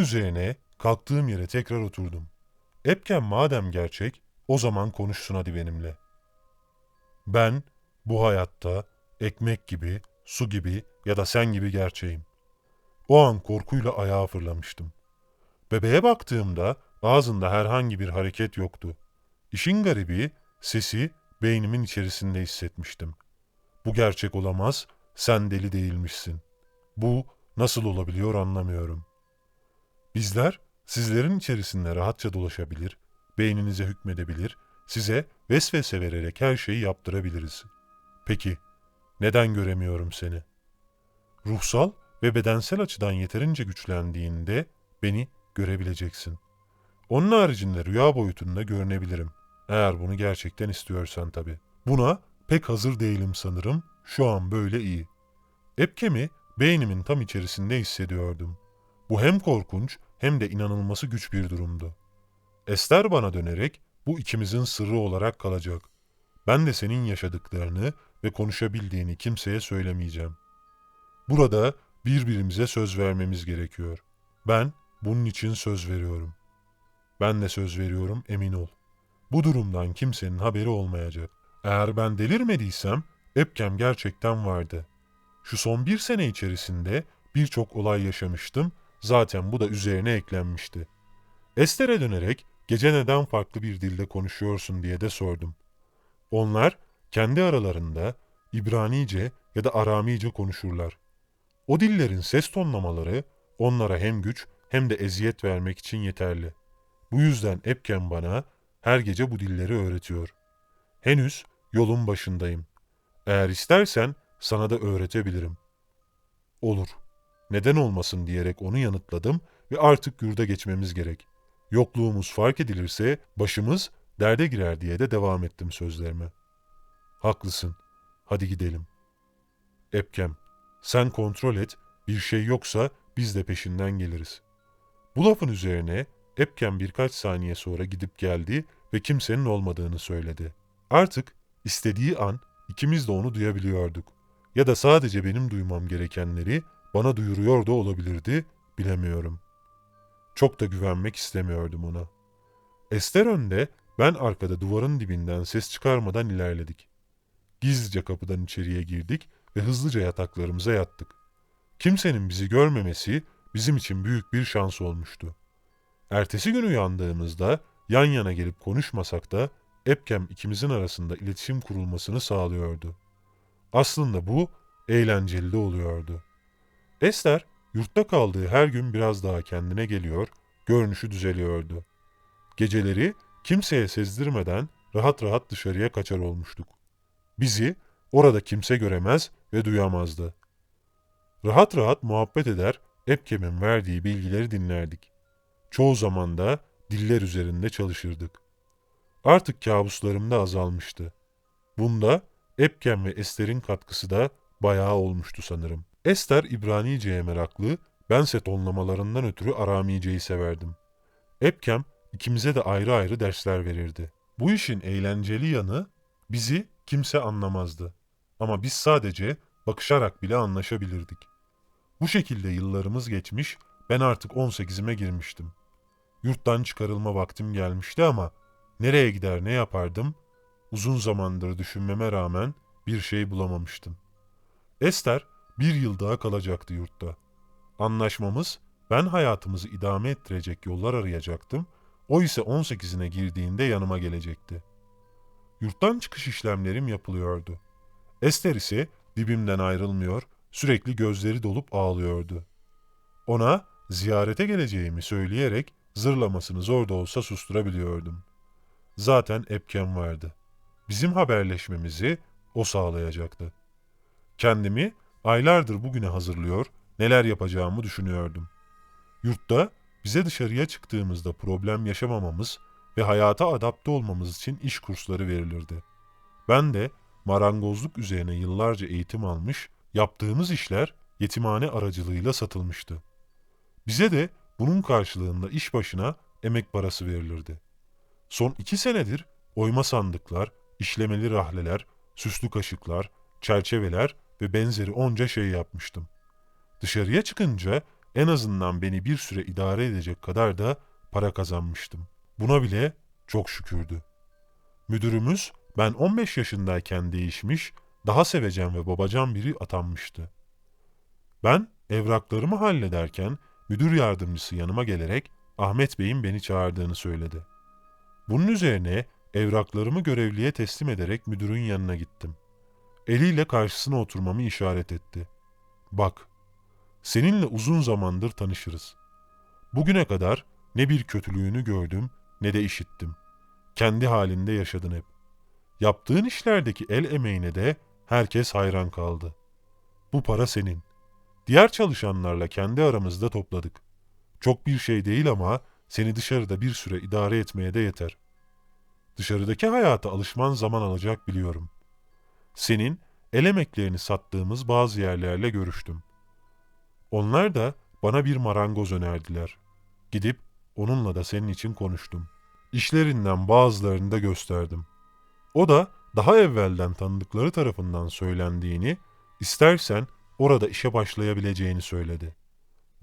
Üzerine kalktığım yere tekrar oturdum. Epken madem gerçek, o zaman konuşsun hadi benimle. Ben bu hayatta ekmek gibi, su gibi ya da sen gibi gerçeğim. O an korkuyla ayağa fırlamıştım. Bebeğe baktığımda ağzında herhangi bir hareket yoktu. İşin garibi sesi beynimin içerisinde hissetmiştim. Bu gerçek olamaz, sen deli değilmişsin. Bu nasıl olabiliyor anlamıyorum. Bizler sizlerin içerisinde rahatça dolaşabilir, beyninize hükmedebilir, size vesvese vererek her şeyi yaptırabiliriz. Peki, neden göremiyorum seni? Ruhsal ve bedensel açıdan yeterince güçlendiğinde beni görebileceksin. Onun haricinde rüya boyutunda görünebilirim. Eğer bunu gerçekten istiyorsan tabii. Buna pek hazır değilim sanırım. Şu an böyle iyi. Epkemi beynimin tam içerisinde hissediyordum. Bu hem korkunç hem de inanılması güç bir durumdu. Ester bana dönerek bu ikimizin sırrı olarak kalacak. Ben de senin yaşadıklarını ve konuşabildiğini kimseye söylemeyeceğim. Burada birbirimize söz vermemiz gerekiyor. Ben bunun için söz veriyorum. Ben de söz veriyorum emin ol. Bu durumdan kimsenin haberi olmayacak. Eğer ben delirmediysem Epkem gerçekten vardı. Şu son bir sene içerisinde birçok olay yaşamıştım. Zaten bu da üzerine eklenmişti. Ester'e dönerek gece neden farklı bir dilde konuşuyorsun diye de sordum. Onlar kendi aralarında İbranice ya da Aramice konuşurlar. O dillerin ses tonlamaları onlara hem güç hem de eziyet vermek için yeterli. Bu yüzden Epken bana her gece bu dilleri öğretiyor. Henüz yolun başındayım. Eğer istersen sana da öğretebilirim. Olur. Neden olmasın diyerek onu yanıtladım ve artık yurda geçmemiz gerek. Yokluğumuz fark edilirse başımız derde girer diye de devam ettim sözlerime. Haklısın. Hadi gidelim. Epkem, sen kontrol et, bir şey yoksa biz de peşinden geliriz. Bu lafın üzerine Epkem birkaç saniye sonra gidip geldi ve kimsenin olmadığını söyledi. Artık istediği an ikimiz de onu duyabiliyorduk. Ya da sadece benim duymam gerekenleri bana duyuruyor da olabilirdi, bilemiyorum. Çok da güvenmek istemiyordum ona. Ester önde, ben arkada duvarın dibinden ses çıkarmadan ilerledik. Gizlice kapıdan içeriye girdik ve hızlıca yataklarımıza yattık. Kimsenin bizi görmemesi bizim için büyük bir şans olmuştu. Ertesi gün uyandığımızda yan yana gelip konuşmasak da Epkem ikimizin arasında iletişim kurulmasını sağlıyordu. Aslında bu eğlenceli de oluyordu. Ester yurtta kaldığı her gün biraz daha kendine geliyor, görünüşü düzeliyordu. Geceleri kimseye sezdirmeden rahat rahat dışarıya kaçar olmuştuk. Bizi orada kimse göremez ve duyamazdı. Rahat rahat muhabbet eder, Epkem'in verdiği bilgileri dinlerdik. Çoğu zaman da diller üzerinde çalışırdık. Artık kabuslarım da azalmıştı. Bunda Epken ve Ester'in katkısı da bayağı olmuştu sanırım. Ester İbranice'ye meraklı, bense tonlamalarından ötürü Aramice'yi severdim. Epkem ikimize de ayrı ayrı dersler verirdi. Bu işin eğlenceli yanı bizi kimse anlamazdı. Ama biz sadece bakışarak bile anlaşabilirdik. Bu şekilde yıllarımız geçmiş, ben artık 18'ime girmiştim. Yurttan çıkarılma vaktim gelmişti ama nereye gider ne yapardım uzun zamandır düşünmeme rağmen bir şey bulamamıştım. Ester bir yıl daha kalacaktı yurtta. Anlaşmamız ben hayatımızı idame ettirecek yollar arayacaktım, o ise 18'ine girdiğinde yanıma gelecekti. Yurttan çıkış işlemlerim yapılıyordu. Ester ise dibimden ayrılmıyor, sürekli gözleri dolup ağlıyordu. Ona ziyarete geleceğimi söyleyerek zırlamasını zor da olsa susturabiliyordum. Zaten epkem vardı. Bizim haberleşmemizi o sağlayacaktı. Kendimi aylardır bugüne hazırlıyor, neler yapacağımı düşünüyordum. Yurtta bize dışarıya çıktığımızda problem yaşamamamız ve hayata adapte olmamız için iş kursları verilirdi. Ben de marangozluk üzerine yıllarca eğitim almış, yaptığımız işler yetimhane aracılığıyla satılmıştı. Bize de bunun karşılığında iş başına emek parası verilirdi. Son iki senedir oyma sandıklar, işlemeli rahleler, süslü kaşıklar, çerçeveler ve benzeri onca şey yapmıştım. Dışarıya çıkınca en azından beni bir süre idare edecek kadar da para kazanmıştım. Buna bile çok şükürdü. Müdürümüz ben 15 yaşındayken değişmiş, daha sevecen ve babacan biri atanmıştı. Ben evraklarımı hallederken müdür yardımcısı yanıma gelerek Ahmet Bey'in beni çağırdığını söyledi. Bunun üzerine evraklarımı görevliye teslim ederek müdürün yanına gittim. Eliyle karşısına oturmamı işaret etti. Bak, seninle uzun zamandır tanışırız. Bugüne kadar ne bir kötülüğünü gördüm ne de işittim. Kendi halinde yaşadın hep. Yaptığın işlerdeki el emeğine de herkes hayran kaldı. Bu para senin. Diğer çalışanlarla kendi aramızda topladık. Çok bir şey değil ama seni dışarıda bir süre idare etmeye de yeter. Dışarıdaki hayata alışman zaman alacak biliyorum. Senin el emeklerini sattığımız bazı yerlerle görüştüm. Onlar da bana bir marangoz önerdiler. Gidip onunla da senin için konuştum. İşlerinden bazılarını da gösterdim. O da daha evvelden tanıdıkları tarafından söylendiğini, istersen orada işe başlayabileceğini söyledi.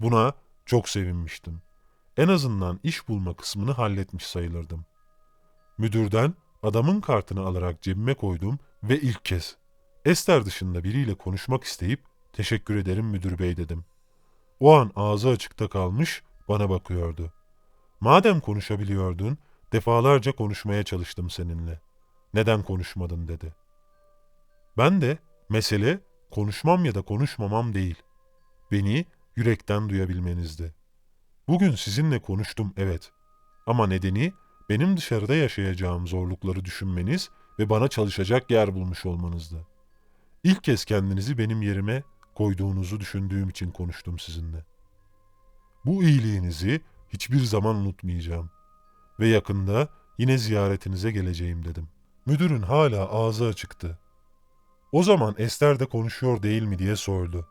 Buna çok sevinmiştim. En azından iş bulma kısmını halletmiş sayılırdım. Müdürden adamın kartını alarak cebime koydum ve ilk kez Ester dışında biriyle konuşmak isteyip teşekkür ederim müdür bey dedim. O an ağzı açıkta kalmış bana bakıyordu. Madem konuşabiliyordun defalarca konuşmaya çalıştım seninle. Neden konuşmadın dedi. Ben de mesele konuşmam ya da konuşmamam değil. Beni yürekten duyabilmenizdi. Bugün sizinle konuştum evet. Ama nedeni benim dışarıda yaşayacağım zorlukları düşünmeniz ve bana çalışacak yer bulmuş olmanızdı. İlk kez kendinizi benim yerime koyduğunuzu düşündüğüm için konuştum sizinle. Bu iyiliğinizi hiçbir zaman unutmayacağım. Ve yakında yine ziyaretinize geleceğim dedim. Müdürün hala ağzı açıktı. O zaman Ester de konuşuyor değil mi diye sordu.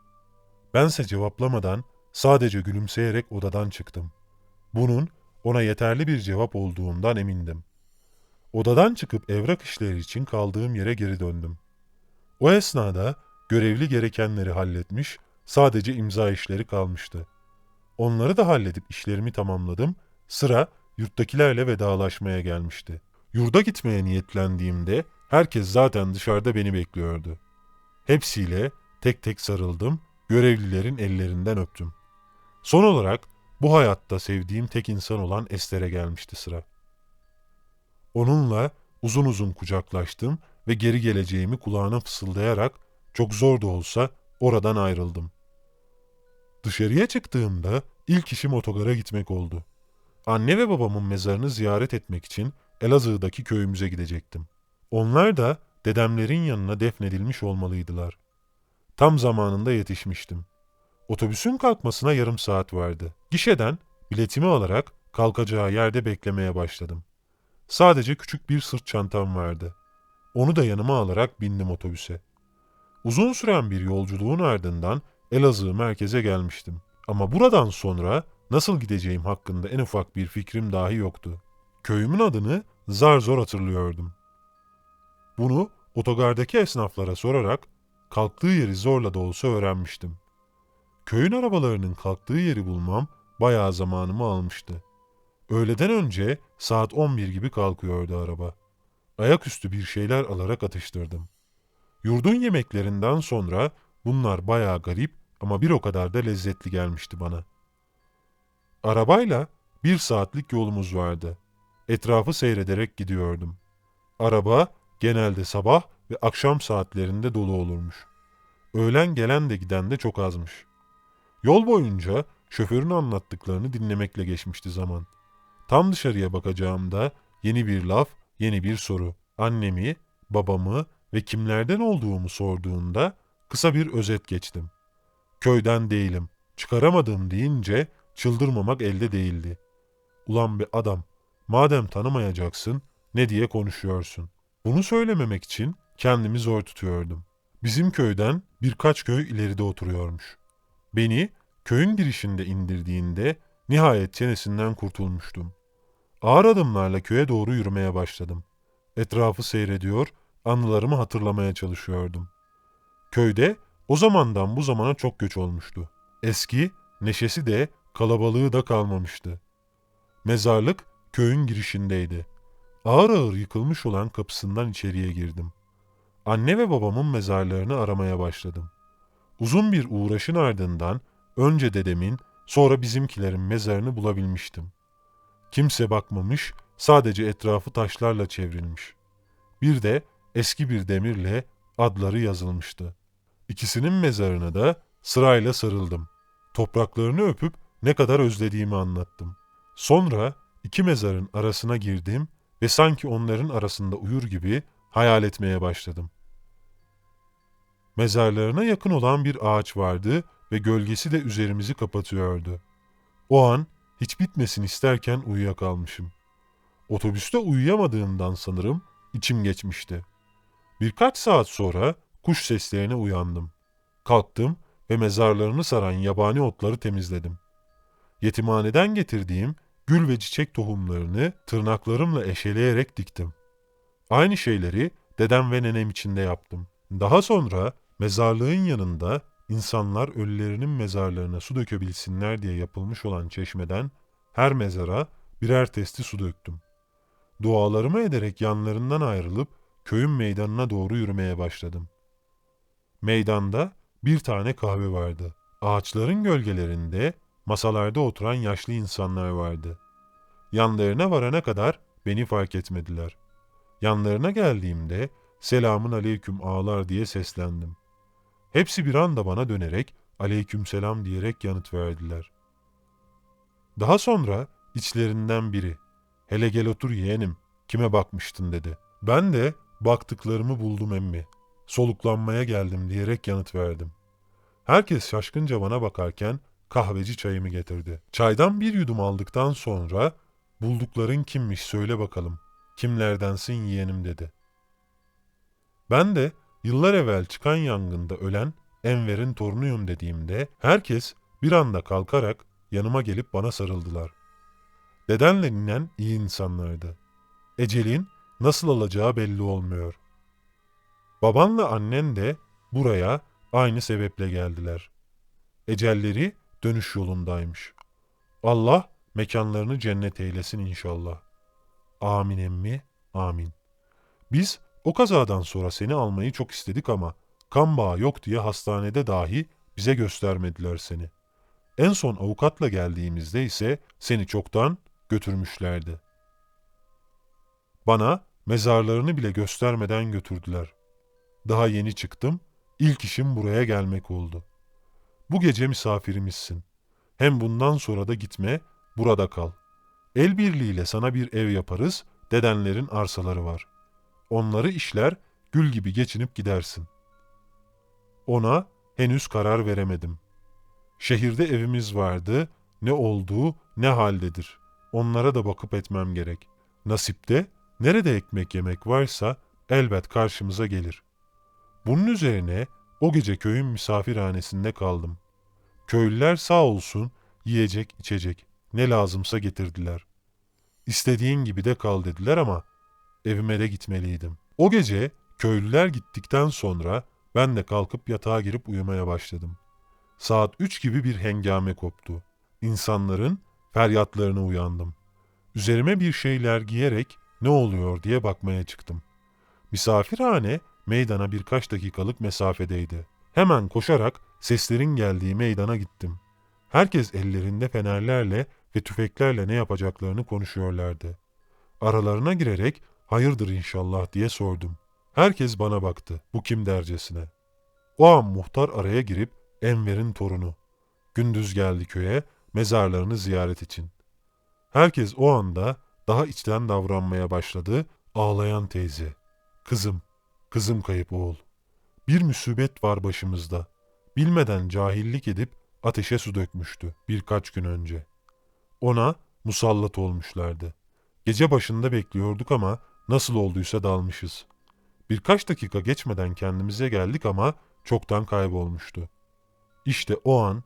Bense cevaplamadan sadece gülümseyerek odadan çıktım. Bunun ona yeterli bir cevap olduğundan emindim. Odadan çıkıp evrak işleri için kaldığım yere geri döndüm. O esnada görevli gerekenleri halletmiş, sadece imza işleri kalmıştı. Onları da halledip işlerimi tamamladım, sıra yurttakilerle vedalaşmaya gelmişti. Yurda gitmeye niyetlendiğimde herkes zaten dışarıda beni bekliyordu. Hepsiyle tek tek sarıldım, görevlilerin ellerinden öptüm. Son olarak bu hayatta sevdiğim tek insan olan Ester'e gelmişti sıra. Onunla uzun uzun kucaklaştım ve geri geleceğimi kulağına fısıldayarak çok zor da olsa oradan ayrıldım. Dışarıya çıktığımda ilk işim otogara gitmek oldu. Anne ve babamın mezarını ziyaret etmek için Elazığ'daki köyümüze gidecektim. Onlar da dedemlerin yanına defnedilmiş olmalıydılar. Tam zamanında yetişmiştim. Otobüsün kalkmasına yarım saat vardı. Gişeden biletimi alarak kalkacağı yerde beklemeye başladım. Sadece küçük bir sırt çantam vardı. Onu da yanıma alarak bindim otobüse. Uzun süren bir yolculuğun ardından Elazığ merkeze gelmiştim. Ama buradan sonra nasıl gideceğim hakkında en ufak bir fikrim dahi yoktu. Köyümün adını zar zor hatırlıyordum. Bunu otogardaki esnaflara sorarak kalktığı yeri zorla da olsa öğrenmiştim. Köyün arabalarının kalktığı yeri bulmam bayağı zamanımı almıştı. Öğleden önce saat 11 gibi kalkıyordu araba. Ayaküstü bir şeyler alarak atıştırdım. Yurdun yemeklerinden sonra bunlar bayağı garip ama bir o kadar da lezzetli gelmişti bana. Arabayla bir saatlik yolumuz vardı. Etrafı seyrederek gidiyordum. Araba genelde sabah ve akşam saatlerinde dolu olurmuş. Öğlen gelen de giden de çok azmış. Yol boyunca şoförün anlattıklarını dinlemekle geçmişti zaman. Tam dışarıya bakacağımda yeni bir laf, yeni bir soru. Annemi, babamı ve kimlerden olduğumu sorduğunda kısa bir özet geçtim. Köyden değilim, çıkaramadım deyince çıldırmamak elde değildi. Ulan bir adam, madem tanımayacaksın ne diye konuşuyorsun. Bunu söylememek için kendimi zor tutuyordum. Bizim köyden birkaç köy ileride oturuyormuş. Beni köyün girişinde indirdiğinde nihayet çenesinden kurtulmuştum. Ağır adımlarla köye doğru yürümeye başladım. Etrafı seyrediyor, anılarımı hatırlamaya çalışıyordum. Köyde o zamandan bu zamana çok göç olmuştu. Eski, neşesi de kalabalığı da kalmamıştı. Mezarlık köyün girişindeydi. Ağır ağır yıkılmış olan kapısından içeriye girdim. Anne ve babamın mezarlarını aramaya başladım. Uzun bir uğraşın ardından önce dedemin, sonra bizimkilerin mezarını bulabilmiştim. Kimse bakmamış, sadece etrafı taşlarla çevrilmiş. Bir de eski bir demirle adları yazılmıştı. İkisinin mezarına da sırayla sarıldım. Topraklarını öpüp ne kadar özlediğimi anlattım. Sonra iki mezarın arasına girdim ve sanki onların arasında uyur gibi hayal etmeye başladım. Mezarlarına yakın olan bir ağaç vardı ve gölgesi de üzerimizi kapatıyordu. O an hiç bitmesin isterken uyuyakalmışım. Otobüste uyuyamadığımdan sanırım içim geçmişti. Birkaç saat sonra kuş seslerine uyandım. Kalktım ve mezarlarını saran yabani otları temizledim. Yetimhaneden getirdiğim gül ve çiçek tohumlarını tırnaklarımla eşeleyerek diktim. Aynı şeyleri dedem ve nenem için de yaptım. Daha sonra mezarlığın yanında insanlar ölülerinin mezarlarına su dökebilsinler diye yapılmış olan çeşmeden her mezara birer testi su döktüm. Dualarımı ederek yanlarından ayrılıp köyün meydanına doğru yürümeye başladım. Meydanda bir tane kahve vardı. Ağaçların gölgelerinde masalarda oturan yaşlı insanlar vardı. Yanlarına varana kadar beni fark etmediler. Yanlarına geldiğimde selamun aleyküm ağlar diye seslendim. Hepsi bir anda bana dönerek aleyküm selam diyerek yanıt verdiler. Daha sonra içlerinden biri hele gel otur yeğenim kime bakmıştın dedi. Ben de baktıklarımı buldum emmi. Soluklanmaya geldim diyerek yanıt verdim. Herkes şaşkınca bana bakarken kahveci çayımı getirdi. Çaydan bir yudum aldıktan sonra buldukların kimmiş söyle bakalım. Kimlerdensin yeğenim dedi. Ben de yıllar evvel çıkan yangında ölen Enver'in torunuyum dediğimde herkes bir anda kalkarak yanıma gelip bana sarıldılar. Dedenle ninen iyi insanlardı. Ecelin nasıl alacağı belli olmuyor. Babanla annen de buraya aynı sebeple geldiler. Ecelleri dönüş yolundaymış. Allah mekanlarını cennet eylesin inşallah. Amin emmi, amin. Biz o kazadan sonra seni almayı çok istedik ama kan bağı yok diye hastanede dahi bize göstermediler seni. En son avukatla geldiğimizde ise seni çoktan götürmüşlerdi. Bana mezarlarını bile göstermeden götürdüler. Daha yeni çıktım, ilk işim buraya gelmek oldu. Bu gece misafirimizsin. Hem bundan sonra da gitme, burada kal. El birliğiyle sana bir ev yaparız, dedenlerin arsaları var. Onları işler, gül gibi geçinip gidersin. Ona henüz karar veremedim. Şehirde evimiz vardı, ne olduğu ne haldedir. Onlara da bakıp etmem gerek. Nasipte nerede ekmek yemek varsa elbet karşımıza gelir. Bunun üzerine o gece köyün misafirhanesinde kaldım. Köylüler sağ olsun yiyecek içecek ne lazımsa getirdiler. İstediğin gibi de kal dediler ama evime de gitmeliydim. O gece köylüler gittikten sonra ben de kalkıp yatağa girip uyumaya başladım. Saat üç gibi bir hengame koptu. İnsanların feryatlarına uyandım. Üzerime bir şeyler giyerek ne oluyor diye bakmaya çıktım. Misafirhane meydana birkaç dakikalık mesafedeydi. Hemen koşarak seslerin geldiği meydana gittim. Herkes ellerinde fenerlerle ve tüfeklerle ne yapacaklarını konuşuyorlardı. Aralarına girerek hayırdır inşallah diye sordum. Herkes bana baktı bu kim dercesine. O an muhtar araya girip Enver'in torunu. Gündüz geldi köye mezarlarını ziyaret için. Herkes o anda daha içten davranmaya başladı ağlayan teyze. Kızım, kızım kayıp oğul. Bir musibet var başımızda. Bilmeden cahillik edip ateşe su dökmüştü birkaç gün önce. Ona musallat olmuşlardı. Gece başında bekliyorduk ama nasıl olduysa dalmışız. Birkaç dakika geçmeden kendimize geldik ama çoktan kaybolmuştu. İşte o an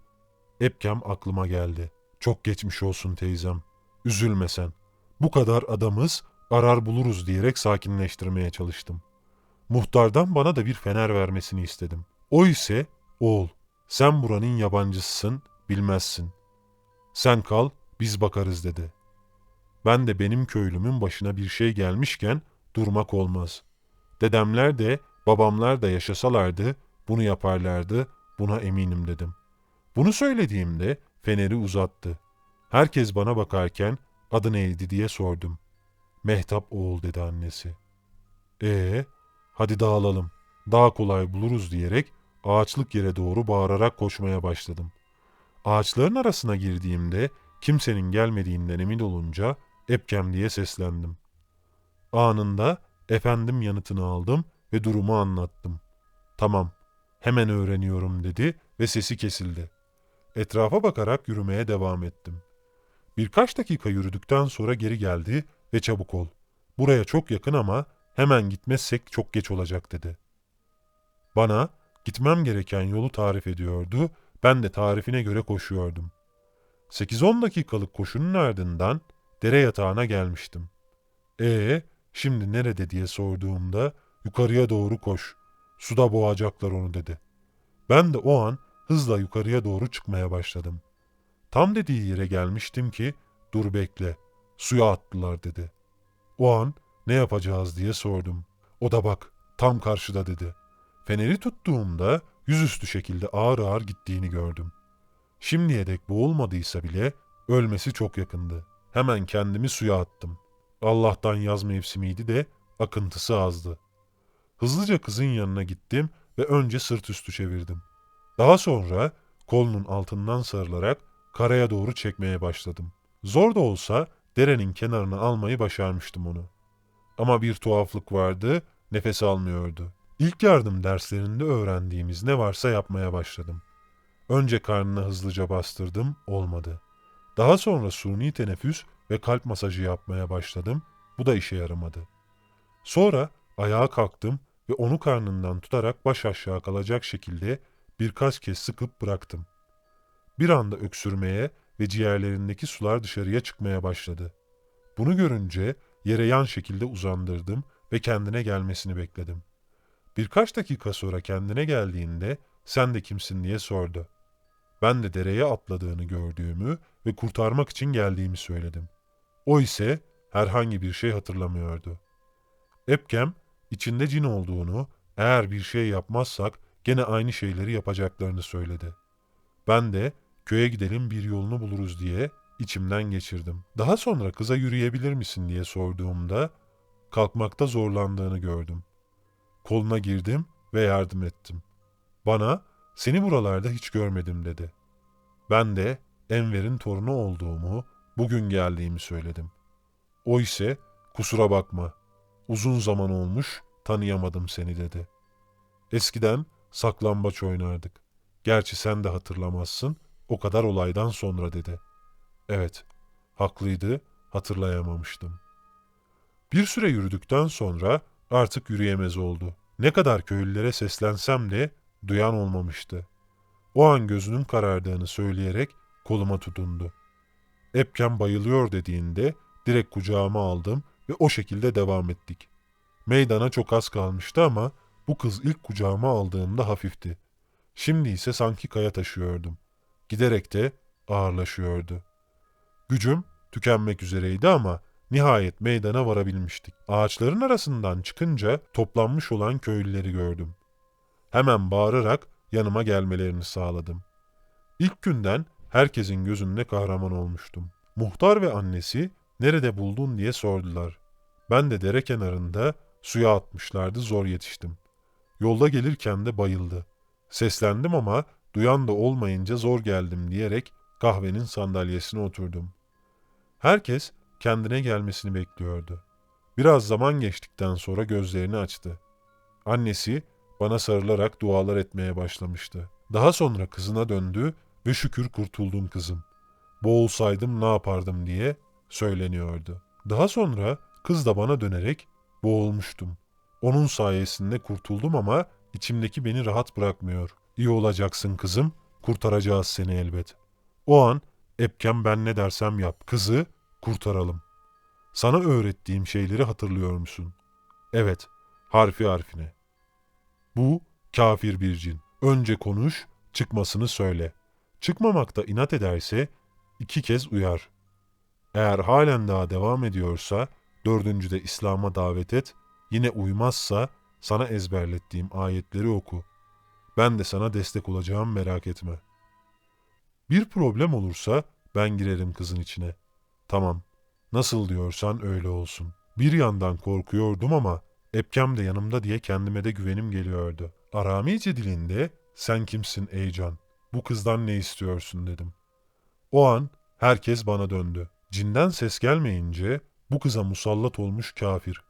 Epkem aklıma geldi. Çok geçmiş olsun teyzem. Üzülme sen. Bu kadar adamız arar buluruz diyerek sakinleştirmeye çalıştım. Muhtardan bana da bir fener vermesini istedim. O ise oğul sen buranın yabancısısın bilmezsin. Sen kal, biz bakarız dedi. Ben de benim köylümün başına bir şey gelmişken durmak olmaz. Dedemler de babamlar da yaşasalardı bunu yaparlardı, buna eminim dedim. Bunu söylediğimde feneri uzattı. Herkes bana bakarken adı neydi diye sordum. Mehtap oğul dedi annesi. Ee, hadi dağılalım, daha kolay buluruz diyerek ağaçlık yere doğru bağırarak koşmaya başladım. Ağaçların arasına girdiğimde kimsenin gelmediğinden emin olunca Epkem diye seslendim. Anında efendim yanıtını aldım ve durumu anlattım. Tamam, hemen öğreniyorum dedi ve sesi kesildi. Etrafa bakarak yürümeye devam ettim. Birkaç dakika yürüdükten sonra geri geldi ve çabuk ol. Buraya çok yakın ama hemen gitmezsek çok geç olacak dedi. Bana gitmem gereken yolu tarif ediyordu, ben de tarifine göre koşuyordum. 8-10 dakikalık koşunun ardından dere yatağına gelmiştim. Ee, şimdi nerede diye sorduğumda yukarıya doğru koş. Suda boğacaklar onu dedi. Ben de o an hızla yukarıya doğru çıkmaya başladım. Tam dediği yere gelmiştim ki dur bekle suya attılar dedi. O an ne yapacağız diye sordum. O da bak tam karşıda dedi. Feneri tuttuğumda yüzüstü şekilde ağır ağır gittiğini gördüm. Şimdiye dek boğulmadıysa bile ölmesi çok yakındı. Hemen kendimi suya attım. Allah'tan yaz mevsimiydi de akıntısı azdı. Hızlıca kızın yanına gittim ve önce sırt üstü çevirdim. Daha sonra kolunun altından sarılarak karaya doğru çekmeye başladım. Zor da olsa derenin kenarına almayı başarmıştım onu. Ama bir tuhaflık vardı, nefes almıyordu. İlk yardım derslerinde öğrendiğimiz ne varsa yapmaya başladım. Önce karnına hızlıca bastırdım, olmadı. Daha sonra suni teneffüs ve kalp masajı yapmaya başladım. Bu da işe yaramadı. Sonra ayağa kalktım ve onu karnından tutarak baş aşağı kalacak şekilde birkaç kez sıkıp bıraktım. Bir anda öksürmeye ve ciğerlerindeki sular dışarıya çıkmaya başladı. Bunu görünce yere yan şekilde uzandırdım ve kendine gelmesini bekledim. Birkaç dakika sonra kendine geldiğinde sen de kimsin diye sordu. Ben de dereye atladığını gördüğümü ve kurtarmak için geldiğimi söyledim. O ise herhangi bir şey hatırlamıyordu. Epkem içinde cin olduğunu, eğer bir şey yapmazsak gene aynı şeyleri yapacaklarını söyledi. Ben de köye gidelim bir yolunu buluruz diye içimden geçirdim. Daha sonra kıza yürüyebilir misin diye sorduğumda kalkmakta zorlandığını gördüm. Koluna girdim ve yardım ettim. Bana seni buralarda hiç görmedim dedi. Ben de Enver'in torunu olduğumu, bugün geldiğimi söyledim. O ise kusura bakma, uzun zaman olmuş tanıyamadım seni dedi. Eskiden saklambaç oynardık. Gerçi sen de hatırlamazsın, o kadar olaydan sonra dedi. Evet, haklıydı, hatırlayamamıştım. Bir süre yürüdükten sonra artık yürüyemez oldu. Ne kadar köylülere seslensem de duyan olmamıştı. O an gözünün karardığını söyleyerek koluma tutundu. Epken bayılıyor dediğinde direkt kucağıma aldım ve o şekilde devam ettik. Meydana çok az kalmıştı ama bu kız ilk kucağıma aldığımda hafifti. Şimdi ise sanki kaya taşıyordum. Giderek de ağırlaşıyordu. Gücüm tükenmek üzereydi ama nihayet meydana varabilmiştik. Ağaçların arasından çıkınca toplanmış olan köylüleri gördüm. Hemen bağırarak yanıma gelmelerini sağladım. İlk günden herkesin gözünde kahraman olmuştum. Muhtar ve annesi nerede buldun diye sordular. Ben de dere kenarında suya atmışlardı zor yetiştim. Yolda gelirken de bayıldı. Seslendim ama duyan da olmayınca zor geldim diyerek kahvenin sandalyesine oturdum. Herkes kendine gelmesini bekliyordu. Biraz zaman geçtikten sonra gözlerini açtı. Annesi bana sarılarak dualar etmeye başlamıştı. Daha sonra kızına döndü ve şükür kurtuldum kızım. Boğulsaydım ne yapardım diye söyleniyordu. Daha sonra kız da bana dönerek boğulmuştum. Onun sayesinde kurtuldum ama içimdeki beni rahat bırakmıyor. İyi olacaksın kızım, kurtaracağız seni elbet. O an Epkem ben ne dersem yap, kızı kurtaralım. Sana öğrettiğim şeyleri hatırlıyor musun? Evet, harfi harfine. Bu kafir bir cin. Önce konuş, çıkmasını söyle. Çıkmamakta inat ederse iki kez uyar. Eğer halen daha devam ediyorsa dördüncüde İslam'a davet et, yine uymazsa sana ezberlettiğim ayetleri oku. Ben de sana destek olacağım merak etme. Bir problem olursa ben girerim kızın içine. Tamam, nasıl diyorsan öyle olsun. Bir yandan korkuyordum ama Epkem de yanımda diye kendime de güvenim geliyordu. Aramice dilinde sen kimsin ey can? Bu kızdan ne istiyorsun dedim. O an herkes bana döndü. Cinden ses gelmeyince bu kıza musallat olmuş kafir.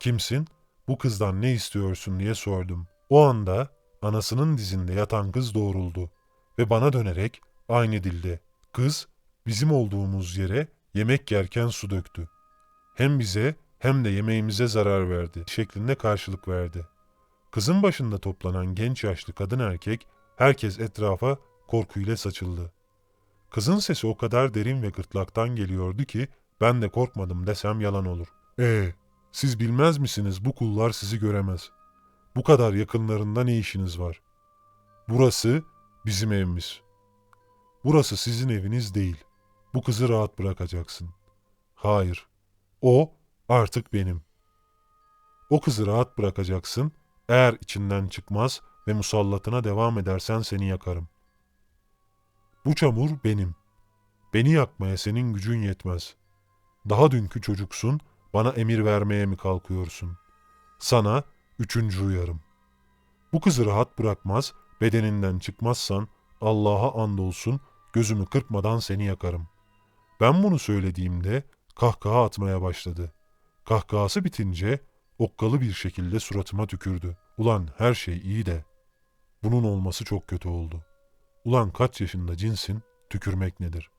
Kimsin? Bu kızdan ne istiyorsun diye sordum. O anda anasının dizinde yatan kız doğruldu ve bana dönerek aynı dilde kız bizim olduğumuz yere yemek yerken su döktü. Hem bize hem de yemeğimize zarar verdi şeklinde karşılık verdi. Kızın başında toplanan genç yaşlı kadın erkek herkes etrafa korkuyla saçıldı. Kızın sesi o kadar derin ve gırtlaktan geliyordu ki ben de korkmadım desem yalan olur. Ee, siz bilmez misiniz bu kullar sizi göremez. Bu kadar yakınlarında ne işiniz var? Burası bizim evimiz. Burası sizin eviniz değil. Bu kızı rahat bırakacaksın. Hayır. O artık benim. O kızı rahat bırakacaksın. Eğer içinden çıkmaz ve musallatına devam edersen seni yakarım. Bu çamur benim. Beni yakmaya senin gücün yetmez. Daha dünkü çocuksun, bana emir vermeye mi kalkıyorsun? Sana üçüncü uyarım. Bu kızı rahat bırakmaz, bedeninden çıkmazsan Allah'a andolsun gözümü kırpmadan seni yakarım. Ben bunu söylediğimde kahkaha atmaya başladı. Kahkahası bitince okkalı bir şekilde suratıma tükürdü. Ulan her şey iyi de bunun olması çok kötü oldu. Ulan kaç yaşında cinsin, tükürmek nedir?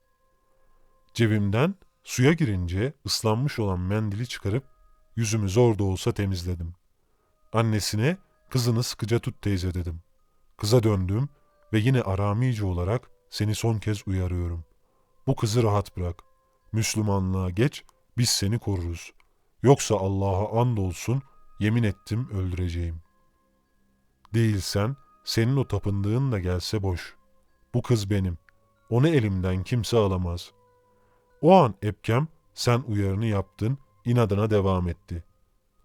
Cebimden suya girince ıslanmış olan mendili çıkarıp yüzümü zor da olsa temizledim. Annesine kızını sıkıca tut teyze dedim. Kıza döndüm ve yine aramice olarak seni son kez uyarıyorum. Bu kızı rahat bırak. Müslümanlığa geç, biz seni koruruz. Yoksa Allah'a andolsun yemin ettim öldüreceğim. Değilsen senin o tapındığın da gelse boş. Bu kız benim. Onu elimden kimse alamaz. O an Epkem sen uyarını yaptın, inadına devam etti.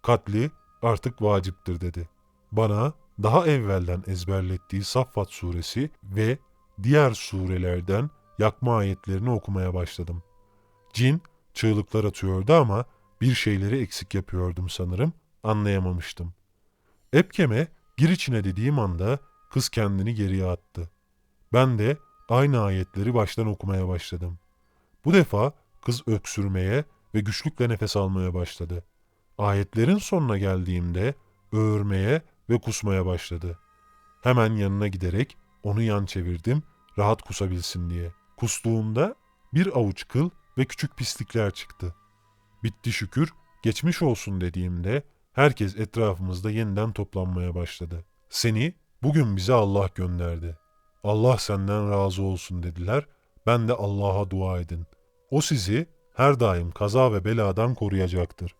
Katli artık vaciptir dedi. Bana daha evvelden ezberlettiği Saffat suresi ve diğer surelerden yakma ayetlerini okumaya başladım. Cin çığlıklar atıyordu ama bir şeyleri eksik yapıyordum sanırım, anlayamamıştım. Epkem'e gir içine dediğim anda kız kendini geriye attı. Ben de aynı ayetleri baştan okumaya başladım. Bu defa kız öksürmeye ve güçlükle nefes almaya başladı. Ayetlerin sonuna geldiğimde öğürmeye ve kusmaya başladı. Hemen yanına giderek onu yan çevirdim rahat kusabilsin diye. Kustuğunda bir avuç kıl ve küçük pislikler çıktı. Bitti şükür, geçmiş olsun dediğimde herkes etrafımızda yeniden toplanmaya başladı. Seni bugün bize Allah gönderdi. Allah senden razı olsun dediler. Ben de Allah'a dua edin. O sizi her daim kaza ve beladan koruyacaktır.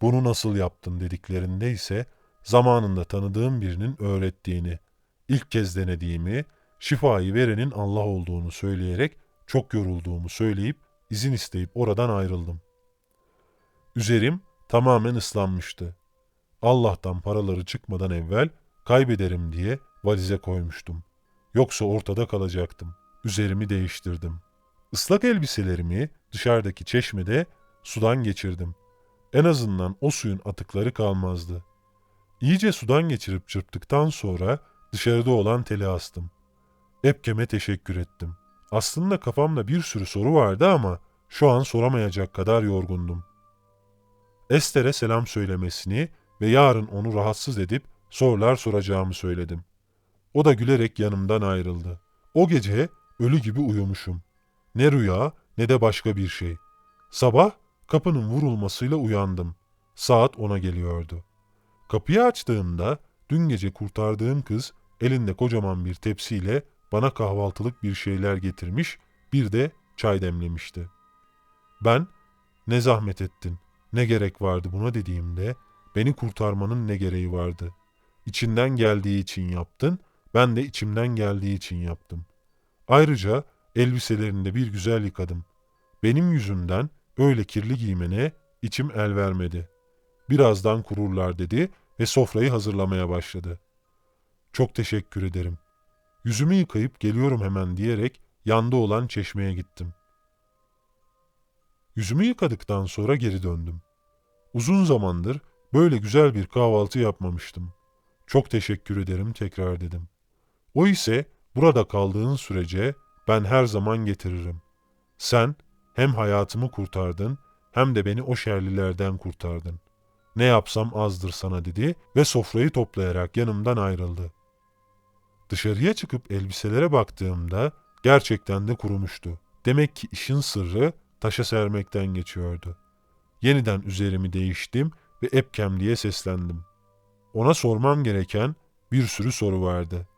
Bunu nasıl yaptın dediklerinde ise zamanında tanıdığım birinin öğrettiğini, ilk kez denediğimi, şifayı verenin Allah olduğunu söyleyerek çok yorulduğumu söyleyip izin isteyip oradan ayrıldım. Üzerim tamamen ıslanmıştı. Allah'tan paraları çıkmadan evvel kaybederim diye valize koymuştum. Yoksa ortada kalacaktım. Üzerimi değiştirdim. Islak elbiselerimi dışarıdaki çeşmede sudan geçirdim. En azından o suyun atıkları kalmazdı. İyice sudan geçirip çırptıktan sonra dışarıda olan teli astım. Epkem'e teşekkür ettim. Aslında kafamda bir sürü soru vardı ama şu an soramayacak kadar yorgundum. Ester'e selam söylemesini ve yarın onu rahatsız edip sorular soracağımı söyledim. O da gülerek yanımdan ayrıldı. O gece ölü gibi uyumuşum. Ne rüya ne de başka bir şey. Sabah kapının vurulmasıyla uyandım. Saat ona geliyordu. Kapıyı açtığımda dün gece kurtardığım kız elinde kocaman bir tepsiyle bana kahvaltılık bir şeyler getirmiş, bir de çay demlemişti. Ben, ne zahmet ettin, ne gerek vardı buna dediğimde, beni kurtarmanın ne gereği vardı. İçinden geldiği için yaptın, ben de içimden geldiği için yaptım. Ayrıca elbiselerini de bir güzel yıkadım. Benim yüzümden öyle kirli giymene içim el vermedi. Birazdan kururlar dedi ve sofrayı hazırlamaya başladı. Çok teşekkür ederim. Yüzümü yıkayıp geliyorum hemen diyerek yanda olan çeşmeye gittim. Yüzümü yıkadıktan sonra geri döndüm. Uzun zamandır böyle güzel bir kahvaltı yapmamıştım. Çok teşekkür ederim tekrar dedim. O ise burada kaldığın sürece ben her zaman getiririm. Sen hem hayatımı kurtardın hem de beni o şerlilerden kurtardın. Ne yapsam azdır sana dedi ve sofrayı toplayarak yanımdan ayrıldı. Dışarıya çıkıp elbiselere baktığımda gerçekten de kurumuştu. Demek ki işin sırrı taşa sermekten geçiyordu. Yeniden üzerimi değiştim ve Epkem diye seslendim. Ona sormam gereken bir sürü soru vardı.